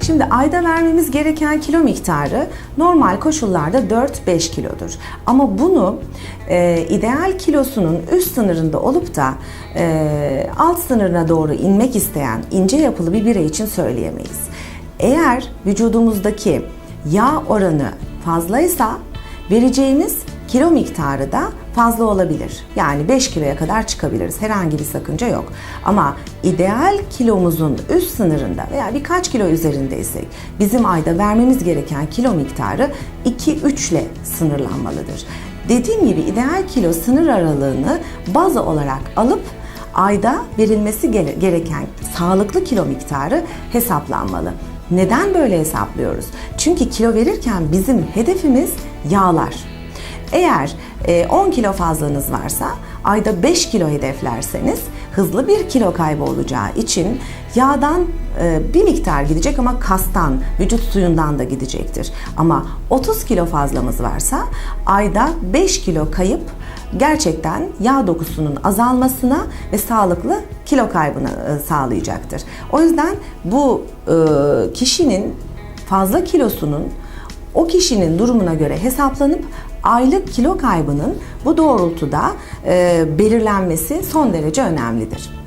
Şimdi ayda vermemiz gereken kilo miktarı normal koşullarda 4-5 kilodur. Ama bunu e, ideal kilosunun üst sınırında olup da e, alt sınırına doğru inmek isteyen ince yapılı bir birey için söyleyemeyiz. Eğer vücudumuzdaki yağ oranı fazlaysa vereceğimiz kilo miktarı da fazla olabilir. Yani 5 kiloya kadar çıkabiliriz. Herhangi bir sakınca yok. Ama ideal kilomuzun üst sınırında veya birkaç kilo üzerindeysek bizim ayda vermemiz gereken kilo miktarı 2-3 ile sınırlanmalıdır. Dediğim gibi ideal kilo sınır aralığını baz olarak alıp ayda verilmesi gere- gereken sağlıklı kilo miktarı hesaplanmalı. Neden böyle hesaplıyoruz? Çünkü kilo verirken bizim hedefimiz yağlar. Eğer 10 kilo fazlanız varsa ayda 5 kilo hedeflerseniz hızlı bir kilo kaybı olacağı için yağdan e, bir miktar gidecek ama kastan, vücut suyundan da gidecektir. Ama 30 kilo fazlamız varsa ayda 5 kilo kayıp gerçekten yağ dokusunun azalmasına ve sağlıklı kilo kaybını e, sağlayacaktır. O yüzden bu e, kişinin fazla kilosunun o kişinin durumuna göre hesaplanıp aylık kilo kaybının bu doğrultuda e, belirlenmesi son derece önemlidir.